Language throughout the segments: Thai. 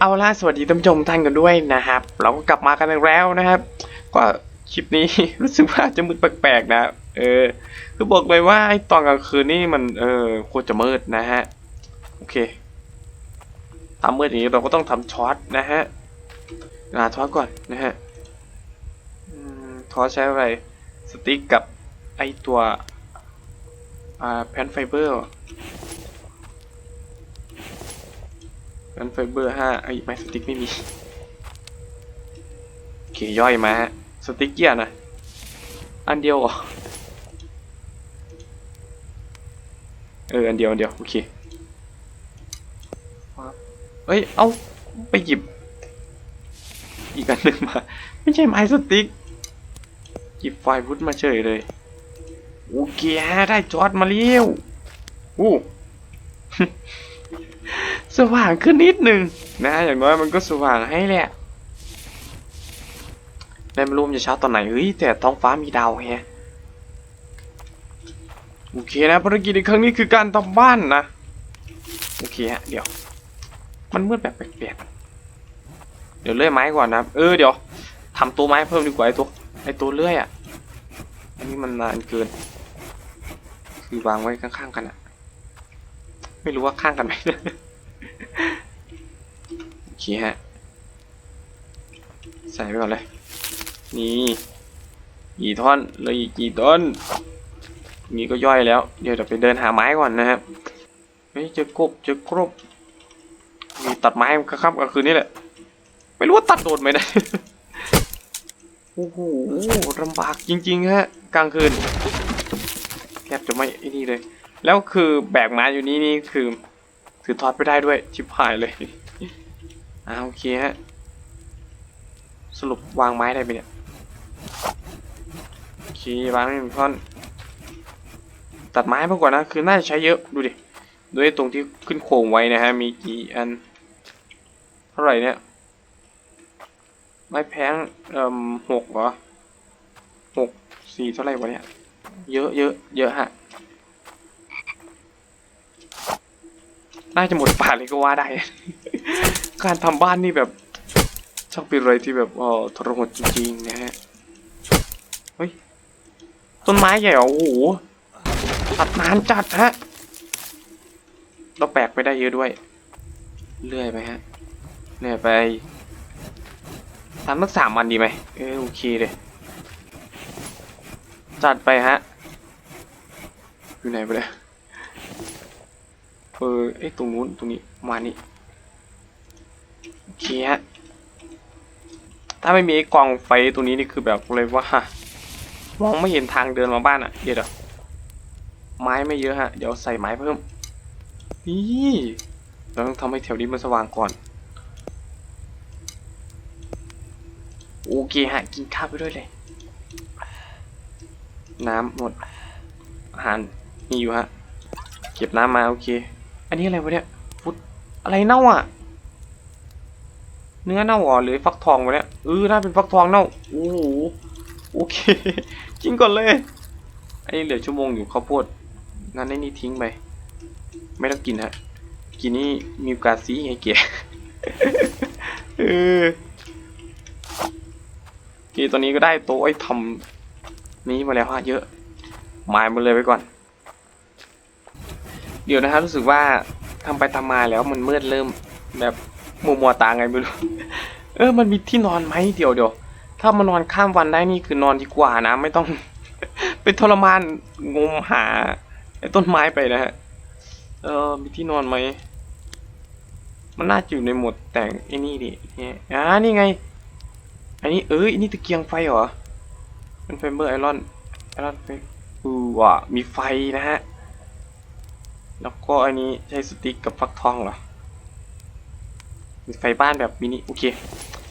เอาล่ะสวัสดีท่านผู้ชมท่านกันด้วยนะครับ เราก็กลับมากันอีกแล้วนะครับ ก็คลิปนี้ รู้สึกว่าจะมืดแปลกๆนะ เออ คือบอกเลยว่าไอ้ตอนกลางคืนนี่มันเออโคตรจะมืดนะฮะ โอเคทำมืดอย่างนี้เราก็ต้องทำช็อตนะฮะหาช็อตก่อนนะฮะอืมช็อตใช้อะไร สติ๊กกับไอตัวอ่าแผ่นไฟเบอร์ นั้นไฟเบอร์ห้าไอ้ไม้สติ๊กไม่มีโอเคย่อยมาฮะสติ๊กเกียร์นะ อันเดียวเหรอเอออันเดียวอันเดียวโอเคเอ้ยเอาไปหยิบ อีกอันหนึ่งมา ไม่ใช่ไม้สติ๊กหยิบไฟวุฒมาเฉยเลยโอเคฮะได้จอดมาเลี้ยวอู้ สว่างขึ้นนิดหนึ่งนะอย่างน้อยมันก็สว่างให้แหละในไม่รู้มันจะเช้าตอนไหนเฮ้ยแต่ท้องฟ้ามีดาวแฮะโอเคนะภารกิจในครั้งนี้คือการทำบ้านนะโอเคฮะเดี๋ยว มันมืดแบบแปลกๆเดี๋ยวเลื่อยไม้ก่อนนะเออเดี๋ยวทำตัวไม้เพิ่มดีกว่าไอ้ตัวไอ้ตัวเลื่อยอะอันนี้มันนานเกิน คือวางไว้ข้างๆกันอะไม่รู้ว่าข้างกันไหม โอเคฮะ ใส่ไปก่อนเลย นี่กี่ท่อนเลยอีกกี่ต้น นี่ก็ย่อยแล้ว เดี๋ยวจะไปเดินหาไม้ก่อนนะครับเฮ้ยเจอกบเจอกรบมีตัดไม้กลางค่ำกลางคืนนี่แหละ ไม่รู้ว่าตัดโดนไหมนะโอ้โหลำบากจริงๆฮะกลางคืนแทบจะไม่ไอ้นี่เลย แล้วคือแบกไม้อยู่นี่นี่คือ ถือทอดไปได้ด้วยชิบหายเลยอ่าโอเคฮะสรุปวางไม้ได้ไหมเนี่ยโอเควางได้หนึ่งท่อน ตัดไม้มาก่อนะ คือน่าจะใช้เยอะดูดิด้วยตรงที่ขึ้นโครงไว้นะฮะ มีกี่อัน เท่าไหร่เนี่ย ไม้แพงเอ่มหกเหรอหกสี่เท่าไหร่วะเนี่ย เยอะเยอะเยอะฮะ น่าจะหมดป่าเลยก็ว่าได้ การทำบ้านนี่แบบช่างเป็นอะไรที่แบบเออทรหดจริงๆนะฮะเฮ้ยต้นไม้ใหญ่เหรอโอ้โหตัดนานจัดฮะเราแปลกไปได้เยอะด้วยเลื่อยไปฮะเลื่อยไปทำสักสามวันดีไหมเออโอเคเลยจัดไปฮะอยู่ไหนไปเลย เออไอ้ตรงนู้นตรงนี้มานี่โอเคฮะถ้าไม่มีไอกองไฟตรงนี้นี่คือแบบเลยว่ามองไม่เห็นทางเดินมาบ้านอะเยวเดี๋ยวไม้ไม่เยอะฮะ เดี๋ยวใส่ไม้เพิ่ม นี่เราต้องทำให้แถวนี้มันสว่างก่อน โอเคฮะ กินข้าวไปด้วยเลย น้ำหมดอาหารมีอยู่ฮะ เก็บน้ำมาโอเค อันนี้อะไรวะเนี่ยฟุตอะไรเน่าอะ เนื้อเน่าเหรอหรือฟักทองวะเนี่ยเออน่าเป็นฟักทองเน่าโอ้โหโอเคกินก่อนเลยอันนี้เหลือชั่วโมงอยู่ข้าวโพดงั้นไอ้นี่ทิ้งไป ไม่ต้องกินฮะกินนี่มีโอกาสซีไงเก๋เออโอเคตอนนี้ก็ได้โต๊ะไอ้ทำนี้มาแล้วฮะเยอะหมายมาเลยไปก่อน เดี๋ยวนะครับรู้สึกว่าทำไปทำมาแล้วมันมืดเริ่มแบบมัวมัวตาไงไม่รู้ เออ มันมีที่นอนไหมเดี๋ยวเดี๋ยวถ้ามานอนข้ามวันได้นี่คือนอนดีกว่านะ ไม่ต้อง เป็นทรมานงมหาไอต้นไม้ไปนะฮะ เออ มีที่นอนไหม มันน่าจะอยู่ในหมวดแต่งไอ้นี่ดิเนี่ยอ่านี่ไง อันนี้เอออันนี้ตะเกียงไฟเหรอเป็นไฟเบอร์ไอรอนไอรอนไฟอือว่ะมีไฟนะฮะ แล้วก็อันนี้ใช้สติ๊กกับฟักทองเหรอมีไฟบ้านแบบมินิโอเค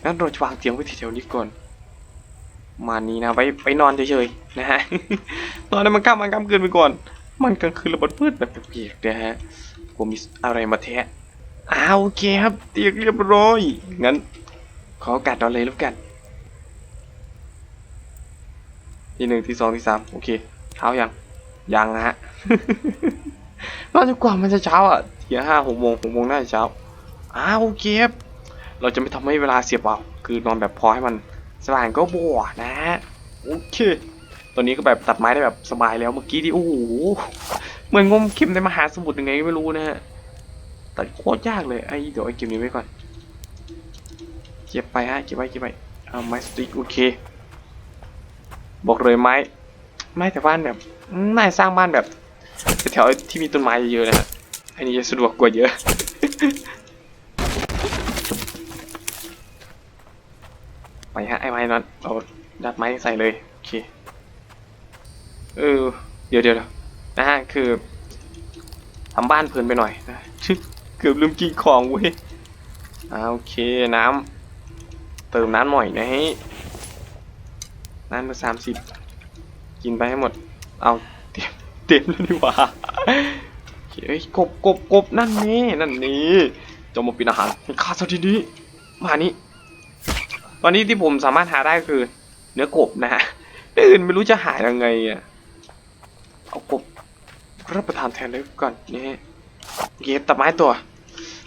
งั้นเราจะวางเตียงไว้แถวๆนี้ก่อน มานี้นะไว้ไปนอนเฉยๆนะฮะนอนให้มันข้ามันข้ามคืนไปก่อน มันกลางคืนระเบิดพืดแบบเปียกๆนะฮะผมมีอะไรมาแทะอ้าวโอเคครับ เตียงเรียบร้อยงั้น ขอโอกาสนอนเลยแล้วกันที่หนึ่งที่สองที่สามโอเคเช้ายังยังนะ ฮะน่าจะกว่ามันจะเช้าอะเที่ยห้าหกโมงหกโมงน่าจะเช้าอ้าวโอเคครับเราจะไม่ทำให้เวลาเสียเปล่า คือนอนแบบพอให้มันสว่างก็บวนะโอเคตอนนี้ก็แบบตัดไม้ได้แบบสบายแล้วเมื่อกี้ที่โอ้โหเหมือนงมเข็มในมหาสมุทรยังไงไม่รู้นะฮะตัดโคตรยากเลยไอ้เดี๋ยวไอ้เกมนี้ไว้ก่อนเก็บไปฮะเก็บไว้เก็บไว้เอาไม้สติ๊กโอเค บอกเลยไม้ ไม้แต่บ้านแบบน่าสร้างบ้านแบบ แถวที่มีต้นไม้เยอะนะฮะอันนี้จะสะดวกกว่าเยอะ ไปฮะไอ้ไม้นั้นเราดัดไม้ใส่เลยโอเคเออเดี๋ยวเดี๋ยวเดี๋ยวนะฮะคือทำบ้านเพลินไปหน่อยนะชึเกือบลืมกินของเว้ยอ่าโอเคน้ำเติมน้ำหน่อยนะฮะน้ำมาสามสิบกินไปให้หมดเอา เต็มเล้วนี่หว่าเคเอ้ยกบกบกบนั่นนี่นั่นนี่จะมาป็นอาหารให้ข้าสักทีนี้มานี่ตอนนี้ที่ผมสามารถหาได้คือ เนื้อกบนะฮะอื่นไม่รู้จะหายังไงอะเอากบรับประทานแทนเลยก่อนนี่ฮะโอเคตัดไม้ตัว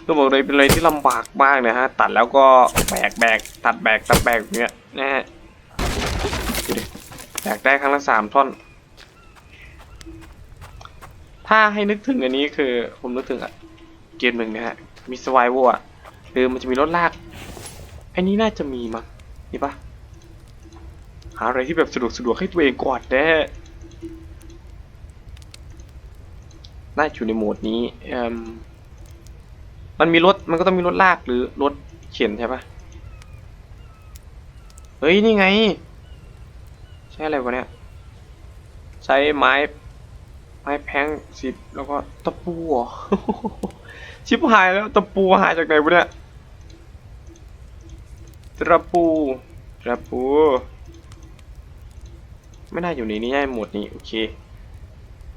ต้องบอกเลยเป็นอะไรที่ลำบากมากนะฮะตัดแล้วก็แบกแบกตัดแบกตัดแบกอย่างเงี้ยนะฮะแบกได้ครั้งละสามท่อน ถ้าให้นึกถึงอันนี้คือผมนึกถึงอะเกมหนึ่งนะฮะมีสวายวัวคือมันจะมีรถลากอันนี้น่าจะมีมั้งนี่ปะหาอะไรที่แบบสะดวกสะดวกให้ตัวเองกอนแน่น่าอยู่ในโหมดนี้อมมันมีรถมันก็ต้องมีรถลากหรือรถเข็นใช่ปะเฮ้ยนี่ไง ใช้อะไรวะเนี่ย ใช้ไม้ ไม้แพงสิบแล้วก็ตะปูชิบหายแล้วตะปูหายจากไหนวะเนี่ยตะปูตะปู ไม่น่าอยู่ในนี้ได้หมดนี้โอเค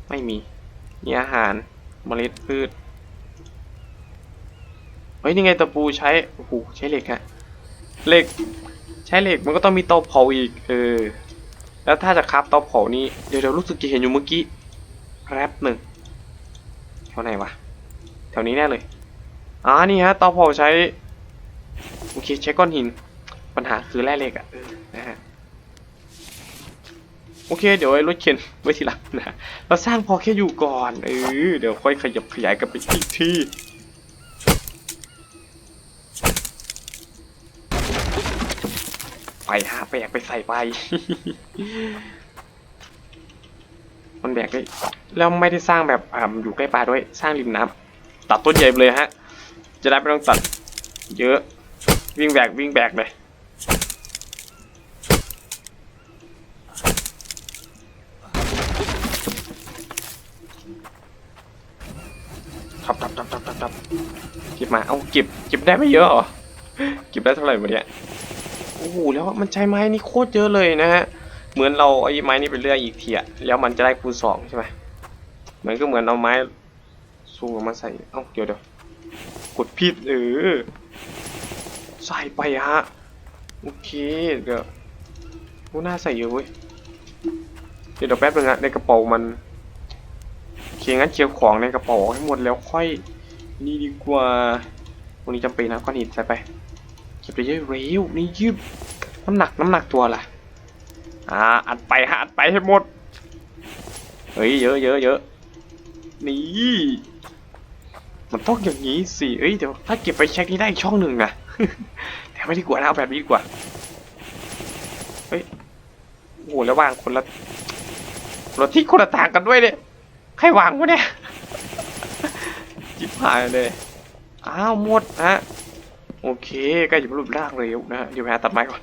ไม่มีนี่อาหารเมล็ดพืชเฮ้ยนี่ไงตะปูใช้โอ้โหใช้เหล็กฮะเหล็กใช้เหล็กมันก็ต้องมีเตาเผาอีกเออแล้วถ้าจะคราฟเตาเผานี่เดี๋ยวเดี๋ยวรู้สึกจะเห็นอยู่เมื่อกี้ แรปหนึ่งแถวไหนวะ แถวนี้แน่เลยอ่านี่ฮะตาเผาใช้โอเคใช้ก้อนหิน ปัญหาคือแร่เหล็กอะนะฮะโอเค เดี๋ยวไอ้รถเข็นไว้ทีหลังนะเราสร้างพอแค่อยู่ก่อนเออเดี๋ยวค่อยขยับขยายกันไปอีกทีไปหาแบกไปใส่ไป มันแบกได้แล้วไม่ได้สร้างแบบอ่าอยู่ใกล้ปลาด้วยสร้างริมน้ำตัดต้นใหญ่ไปเลยฮะ จะได้ไม่ต้องตัด เยอะวิ่งแบกวิ่งแบกเลยทับทับทับทับทับทับเก็บมาเอาเก็บเก็บได้ไม่เยอะเหรอเก็บได้เท่าไหร่วะเนี่ยโอ้โหแล้วมันใช้ไม้นี่โคตรเยอะเลยนะฮะ เหมือนเราไอ้ไม้นี่ไปเลื่อยอีกทีอะแล้วมันจะได้คูณสองใช่ไหมมันก็เหมือนเอาไม้สูงมาใส่เอ้าเดี๋ยวเดี๋ยวกดผิดเออใส่ไปฮะโอเคเดี๋ยวโอ้น่าใส่เยอะเว้ยเดี๋ยวเดียวแป๊บนึงอะในกระเป๋ามันโอเคงั้นเคียร์ของในกระเป๋าให้หมดแล้วค่อยนี่ดีกว่าวันนี้จำเป็นนะก้อนหินใส่ไปเก็บไปเยอะเร็วนี่ยืบน้ำหนักน้ำหนักตัวล่ะ อ่าอัดไปฮะอัดไปให้หมด เฮ้ยเยอะเยอะเยอะนี่มันต้องอย่างนี้สิเอ้ยเดี๋ยวถ้าเก็บไปเช็คนี่ได้อีกช่องหนึ่งนะแต่ไม่ดีกว่านะเอาแบบนี้ดีกว่าเฮ้ยโอ้โหแล้ววางคนละรถที่คนละต่างกันด้วยเนี่ยใครวางวะเนี่ยจิบหายเลยอ้าวหมดฮะโอเคใกล้จะบรรลุร่างเร็วนะฮะเดี๋ยวไปหาตัดไม้ก่อน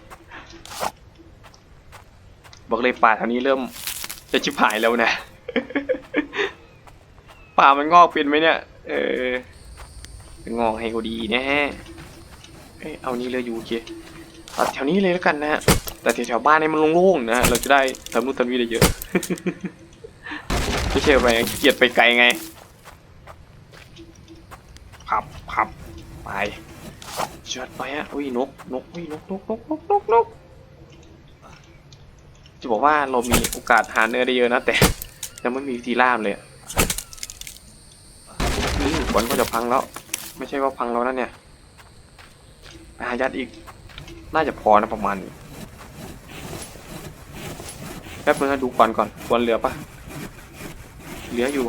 บอกเลยป่าแถวนี้เริ่มจะชิบหายแล้วนะ ป่ามันงอกเป็นไหมเนี่ย เอองอกให้กูดีนะฮะเอ้เอานี้เลยอยู่โอเคตัดแถวนี้เลยแล้วกันนะฮะ แต่แถวๆบ้านให้มันโล่งๆนะ เราจะได้ทำนู่นทำนี่ได้เยอะไม่ใช่ไปเกียจไปไกลไงพับพับไปเชิดไปฮะ อุ้ยนก นกอุ้ยนกนกนกนกนกนก บอกว่าเรามีโอกาสหาเนื้อได้เยอะนะแต่ยังไม่มีวิธีล่ามเลยอะอืมฝนก็จะพังแล้ว ไม่ใช่ว่าพังแล้วนะเนี่ยอายัดอีก น่าจะพอนะประมาณนี้แป๊บนึงนะดูก่อนก่อนควรเหลือปะเหลืออยู่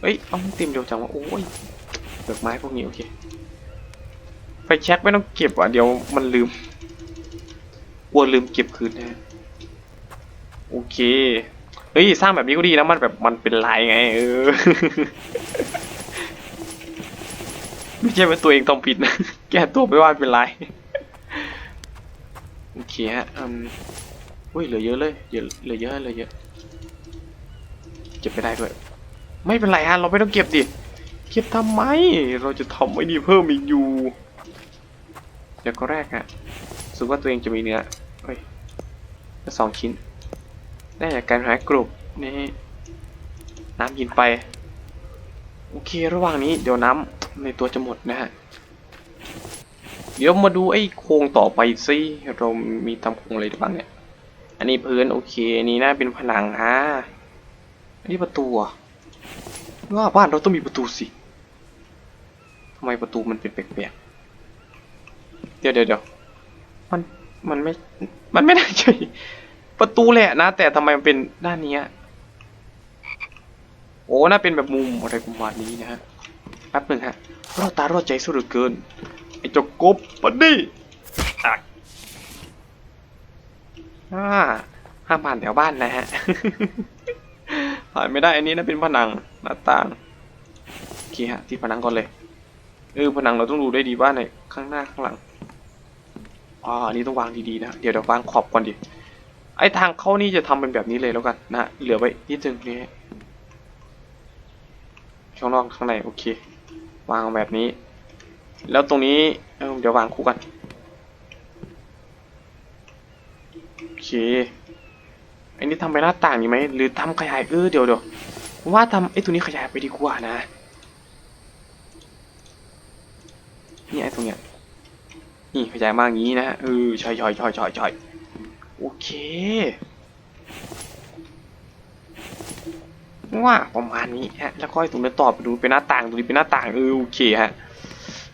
เอ้ยเอาเต็มเดียวจังวะโอ้ยเปลือกไม้พวกนี้โอเคไฟแช็กไม่ต้องเก็บอะเดี๋ยวมันลืม กลัวลืมเก็บคืนแนะโอเค เฮ้ย สร้างแบบนี้ก็ดีนะมันแบบมันเป็นลายไง เออ ไม่ใช่ว่าตัวเองต้องผิดนะ แก้ตัวไม่ว่าเป็นลาย โอเคฮะอืมอุ้ยเหลือเยอะเลยเหลือเหลือเยอะเหลือเยอะ เก็บไปได้ด้วย ไม่เป็นไรฮะ เราไม่ต้องเก็บดิ เก็บทำไม เราจะทำไอ้นี่เพิ่มอีกอยู่เดี๋ยวก็แรกฮะสึกว่าตัวเองจะมีเนื้อ สองชิ้น ได้จากการหากรุบนี่น้ำกินไป โอเคระหว่างนี้เดี๋ยวน้ำในตัวจะหมดนะฮะ เดี๋ยวมาดูไอ้โครงต่อไปสิเรามีทำโครงอะไรบ้างเนี่ย อันนี้พื้นโอเค อันนี้น่าเป็นผนังฮะอันนี้ประตูว่าบ้านเราต้องมีประตูสิทำไมประตูมันเป็นแปลกๆ เดี๋ยวเดี๋ยวเดี๋ยวมัน มันไม่ มันไม่น่าใช่ประตูแหละนะ แต่ทำไมมันเป็นด้านนี้โอ้น่าเป็นแบบมุมอะไรประมาณนี้นะฮะแป๊บหนึ่งฮะรอดตารอดใจสุดเหลือเกินไอ้เจ้ากบปันนี่อะอ่าห้ามผ่านแถวบ้านนะฮะผ่านไม่ได้อันนี้นะเป็นผนังหน้าต่างโอเคฮะที่ผนังก่อนเลยเออผนังเราต้องดูได้ดีว่าในข้างหน้าข้างหลัง อ๋ออันนี้ต้องวางดีๆนะ เดี๋ยวเดี๋ยววางขอบก่อนดิ ไอทางเข้านี่จะทำเป็นแบบนี้เลยแล้วกันนะเหลือไว้นิดนึงนี่ข้างนอกข้างในโอเค วางแบบนี้ แล้วตรงนี้เออเดี๋ยววางคู่กันโอเคอันนี้ทำไปหน้าต่างดีไหมหรือทำขยายเออเดี๋ยวเดี๋ยวว่าทำไอ้ตัวนี้ขยายไปดีกว่านะนี่ไอ้ตรงเนี้ย นี่ขยายมากอย่างนี้นะฮะเออช่ใช่ใช่ใช่ใช่โอเคว่าประมาณนี้ฮะแล้วก็ไอ้ตรงนี้นตอบดูเป็นหน้าต่างตรงนี้เป็นหน้าต่างเออโอเคฮะ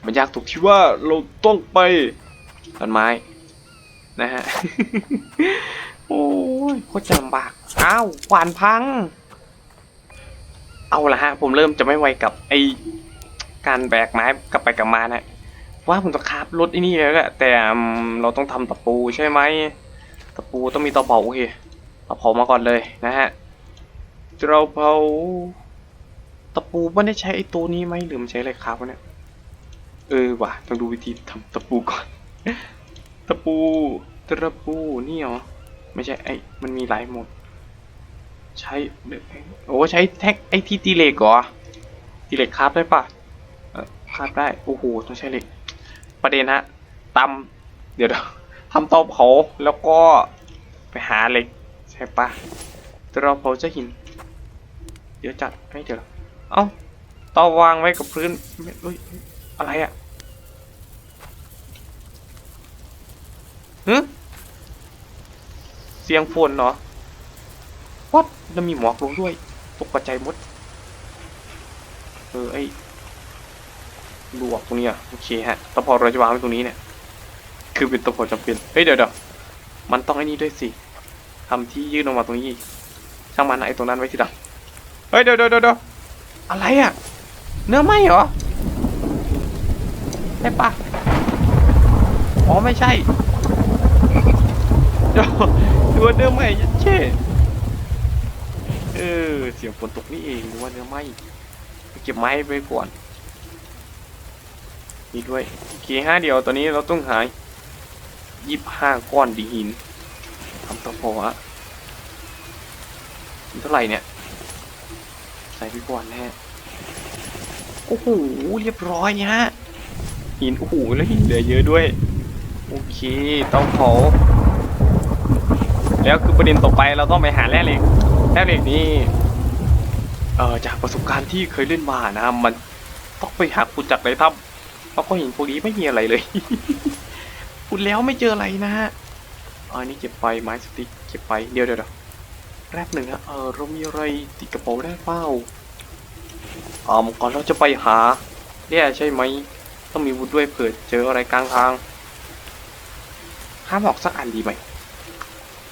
มันยากตรงที่ว่าเราต้องไปต้นไม้นะฮะโอ้ยโคตรจะลำบากอ้าวหวานพัง เอาละฮะ ผมเริ่มจะไม่ไวกับไอการแบกไม้กลับไปกลับมานะ ว่าผมจะคาบรถไอ้นี่แล้วแหละแต่เราต้องทำตะปูใช่ไหมตะปูต้องมีตะเผาโอเคตะเผามาก่อนเลยนะฮะเราเผาตะปูไม่ได้ใช้ไอ้ตัวนี้ไหมหรือมันใช้อะไรครับวะเนี่ยเออว่ะต้องดูวิธีทำตะปูก่อน ตะปูตะปูนี่เหรอไม่ใช่ไอ้มันมีหลายหมด ใช้โอ้ใช้แท็กไอ้ที่ตีเหล็กเหรอตีเหล็กคราบได้ปะคราบได้โอ้โหต้องใช้เหล็ก ประเด็นฮะตำเดี๋ยวเดี๋ยวทำเตาเผาแล้วก็ไปหาเหล็กใช่ปะแต่เราเผาจะหินเดี๋ยวจัดให้เดี๋ยวเอ้าเตาวางไว้กับพื้นเฮ้ยอะไรอะฮึเสียงฝนเหรอวัดแล้วมีหมอกลงด้วย ตกกระจายมด เออไอ ลวกตรงนี้อะโอเคฮะตะพอเราจะวางไว้ตรงนี้เนี่ย คือเป็นตะพอจำเป็นเฮ้ยเดี๋ยวเดี๋ยวมันต้องไอ้นี่ด้วยสิทำที่ยื่นออกมาตรงนี้ ช่างมันไอ้ตรงนั้นไว้ทีหลังเฮ้ยเดี๋ยวเดี๋ยวเดี๋ยวอะไรอะ เนื้อไหมเหรอใช่ปะอ๋อไม่ใช่เดี๋ยวดูว่าเนื้อไหมยัดเช่เออเสียงฝนตกนี่เองหรือว่าเนื้อไหมไปเก็บไม้ไว้ก่อน นี่ด้วยโอเคห้าเดียวตอนนี้เราต้องหายี่ห้าก้อนดีหินทำตัวพอะเท่าไหร่เนี่ย ใส่ไปก่อนแน่โอ้โหเรียบร้อยฮะหินโอ้โหแล้วหินเหลือเยอะด้วย โอเคเตาเผาแล้วคือประเด็นต่อไปเราต้องไปหาแร่เหล็กแร่เหล็กนี่เออจากประสบการณ์ที่เคยเล่นมานะมันต้องไปหาขุดจากในถ้ำ เราก็เห็นพวกนี้ไม่มีอะไรเลยพูดแล้วไม่เจออะไรนะฮะอันนี้เก็บไปไม้สติกเก็บไปเดี๋ยวเดี๋ยวแป๊บหนึ่งนะเออเรามีอะไรติดกระเป๋าได้เปล่าอ๋อก่อนเราจะไปหาแย่ใช่ไหมต้องมีวุธด้วยเผื่อเจออะไรกลางทางห้ามออกสักอันดีไหม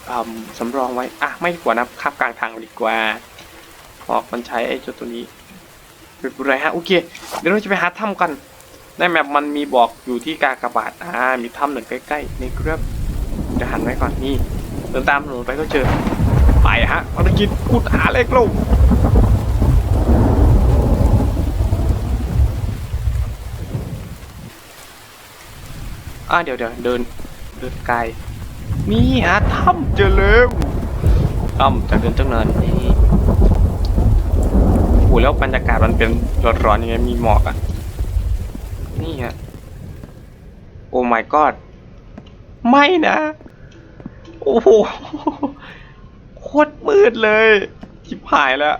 อืมสำรองไว้อะไม่ดีกว่านะข้ามกลางทางดีกว่าเพราะมันใช้ไอ้เจ้าตัวนี้เป็นไรฮะโอเค เดี๋ยวเราจะไปหาถ้ำกัน ในแมปมันมีบอกอยู่ที่กากบาทอ่ามีถ้ำหนึ่งใกล้ๆนี่ครับเดี๋ยวหันไว้ก่อนนี่เดินตามถนนไปก็เจอ ไปฮะภารกิจขุดหาเล็กลงอ่าเดี๋ยวเดี๋ยวเดินเดินไกลนี่ฮะถ้ำเจอแล้วถ้ำจากเดินตั้งนานนี่โอ้แล้วบรรยากาศมันเป็นร้อนๆยังไงมีหมอกอะ นี่ฮะ โอ้ my god ไม่นะ โอ้โห โคตรมืดเลย ชิบหายแล้ว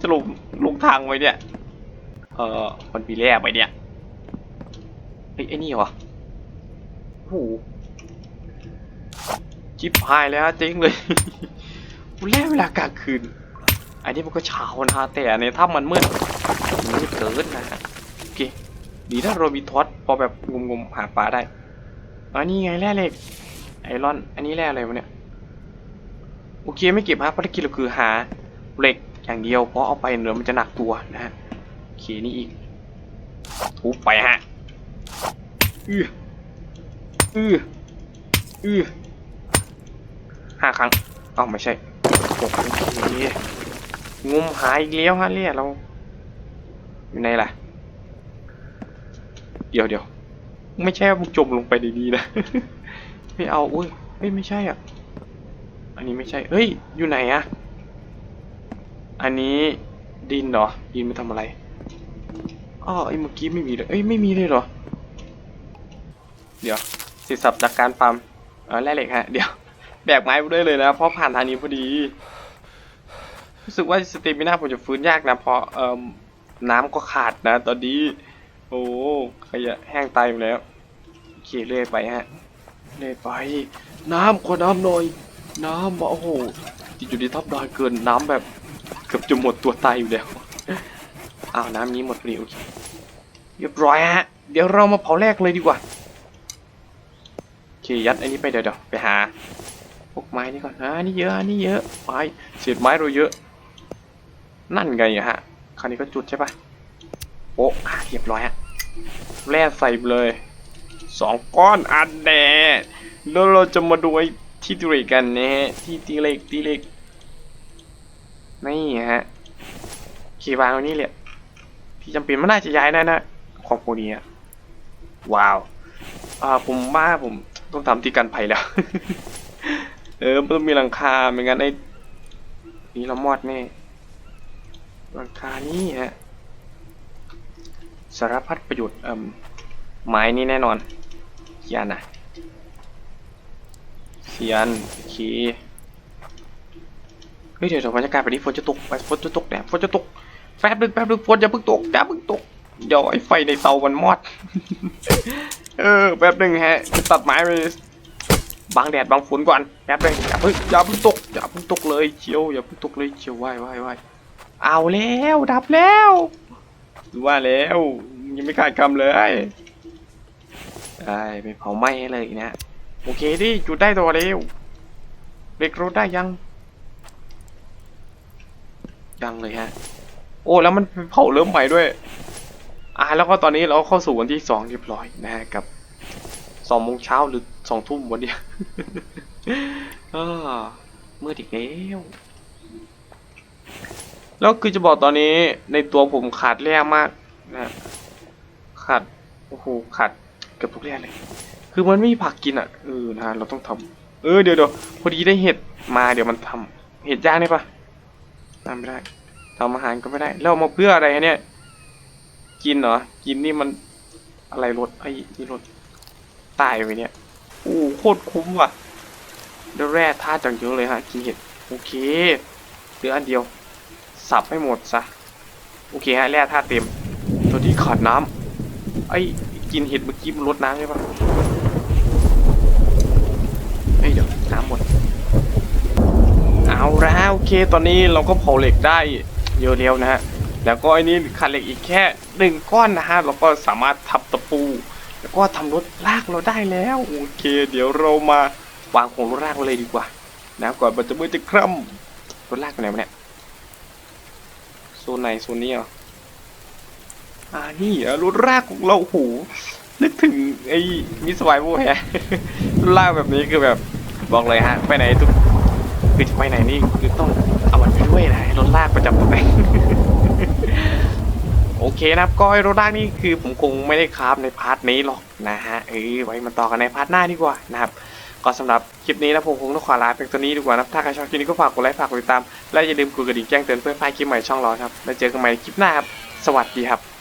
จะลงลงทางไว้เนี่ย เออมันมีแร่ไปเนี่ยเฮ้ยไอ้นี่เหรอโอ้โหจิบหายแล้วจริงเลยแล่เวลากลางคืน อันนี้มันก็เช้านะแต่ในถ้ำมันมืดมืดเกินนะโอเค ดีถ้าเรามีทอตพอแบบงมๆหาปลาได้อันนี้ไงแร่เหล็กไอรอน อันนี้แร่อะไรวะเนี่ย โอเคไม่เก็บฮะภารกิจเราคือหาเหล็กอย่างเดียว เพราะเอาไปเนื้อมันจะหนักตัวนะฮะโอเคนี่อีกทุบไปฮะอืออืออือห้าครั้งเอ้าไม่ใช่หกโอเคงมหายอีกแล้วฮะเรียเรา อยู่ไหนล่ะ ดี๋ยวเดี๋ยวไม่ใช่ว่ามึงจมลงไปดีๆนะไม่เอาอุ้ยเฮ้ยไม่ใช่อะ อันนี้ไม่ใช่เฮ้ยอยู่ไหนอะอันนี้ดินเหรอดินมาทำอะไรอ้อไอ้เมื่อกี้ไม่มีเลยเอ้ยไม่มีเลยเหรอ เดี๋ยวสิทธิ์สับจากการฟาร์มเออแร่เหล็กฮะ เดี๋ยวแบกไม้ไปด้วยเลยนะเพราะผ่านทางนี้พอดีรู้สึกว่าสเตมิน่าผมจะฟื้นยากนะเพราะเอ่อน้ำก็ขาดนะ ตอนนี้ โอ้ขยะแห้งตายอยู่แล้วโอเคเลื่อยไปฮะเลื่อยไป น้ำขอน้ำหน่อย น้ำโอ้โหติดอยู่ในท็อปดอยเกินน้ำแบบเกือบจะหมดตัวตายอยู่แล้วอ้าวน้ำนี้หมดพอดีโอเคเรียบร้อยฮะเดี๋ยวเรามาเผาแรกเลยดีกว่าโอเคยัดอันนี้ไปเดี๋ยวเดี๋ยวไปหาพวกไม้นี่ก่อนอ่านี่เยอะอันนี่เยอะไม้เศษไม้เราเยอะ นั่นไงฮะคราวนี้ก็จุดใช่ปะ โอ้อะเรียบร้อยฮะแร่ใส่เลยสองก้อนอันแน่แล้วเราจะมาดูไอ้ที่ตีเล็กกันนะฮะที่ตีเล็กตีเล็กนี่ฮะขี่วางตรงนี้เลยที่จำเป็นไมันน่าจะย้ายได้นะของพวกนี้อะว้าวอ่าผมว่าผมต้องทำที่กันภัยแล้ว เออมันต้องมีหลังคาไม่งั้นไอ้นี่เรามอดแน่หลังคานี่ฮะ สารพัดประโยชน์เอ่มไม้นี่แน่นอนเขียนนะเขียนโอเคเฮ้ยเดี๋ยวเดี๋ยวบรรยากาศแบบนี้ฝนจะตกไปฝนจะตกเนี่ยฝนจะตกแป๊บนึงแป๊บนึงฝนอย่าเพิ่งตกอย่าเพิ่งตกเดี๋ยวไอ้ไฟในเตามันมอด เออแป๊บหนึ่งฮะจะตัดไม้ไปบังแดดบังฝนก่อนแป๊บหนึงอย่าเพิ่งอย่าเพิ่งตกอย่าเพิ่งตกเลยเชียวอย่าเพิ่งตกเลยเชียวว่ายว่ายว่ายเอาแล้วดับแล้ว ว่าแล้วยังไม่ขาดคำเลยได้ไปเผาไหม้ให้เลยนะโอเคดิจุดได้ตัวเร็วเบรกรถได้ยังยังเลยฮะ โอ้แล้วมันเผาเริ่มใหม่ด้วย อ่าแล้วก็ตอนนี้เราเข้าสู่วันที่สองเรียบร้อยนะฮะกับสองโมงเช้าหรือสองทุ่มวันเดียวอ่ามืดอีกแล้ว แล้วคือจะบอกตอนนี้ในตัวผมขาดแร่มากนะขาดโอ้โหขาดเกือบทุกแร่เลย คือมันไม่มีผักกินอะเออนะเราต้องทำเออเดี๋ยวเดี๋ยวพอดีได้เห็ดมาเดี๋ยวมันทำเห็ดย่างได้ปะทำไม่ได้ทำอาหารก็ไม่ได้ แล้วมาเพื่ออะไรเนี่ย กินเหรอ กินนี่มันอะไรรถไอ้นี่รถตายไปเนี่ยโอ้โคตรคุ้มว่ะเดี๋ยวแร่ธาตุจังเยอะเลยฮะกินเห็ดโอเคเหลืออันเดียว สับให้หมดซะ โอเคฮะแร่ธาตุเต็ม ตัวที่ขาดน้ำไอ้กินเห็ดเมื่อกี้มันลดน้ำใช่ปะเฮ้ยเดี๋ยวน้ำหมด เอาแล้วโอเคตอนนี้เราก็เผาเหล็กได้เยอะแล้วนะฮะ แล้วก็ไอ้นี่ขาดเหล็กอีกแค่หนึ่งก้อนนะฮะ เราก็สามารถทับตะปู แล้วก็ทำรถลากเราได้แล้ว โอเค เดี๋ยวเรามาวางของรถลากไว้เลยดีกว่านะก่อนมันจะมืดจะคร่ำรถลากไปไหนวะเนี่ย ซนไหนโซนนี้เหรออ่านี่อะรถลากของเราโอ้โหนึกถึงไอ้มิสไวโวแฮะรถลากแบบนี้คือแบบบอกเลยฮะ ไปไหนทุกคือไปไหนนี่คือต้องเอามันไปด้วยนะรถลากประจำตำแหน่งโอเคนะครับก็ไอ้รถลากนี่คือผมคงไม่ได้คราฟในพาร์ทนี้หรอกนะฮะเออไว้มาต่อกันในพาร์ทหน้าดีกว่านะครับ ก็สำหรับคลิปนี้นะผมคงต้องขอลาเพียงตัวนี้ดีกว่านะถ้าใครชอบคลิปนี้ก็ฝากกดไลค์ฝากกดติดตาม และอย่าลืมกดกระดิ่งแจ้งเตือนเพื่อไม่พลาดคลิปใหม่ช่องเราครับแล้วเจอกันใหม่ในคลิปหน้าครับสวัสดีครับ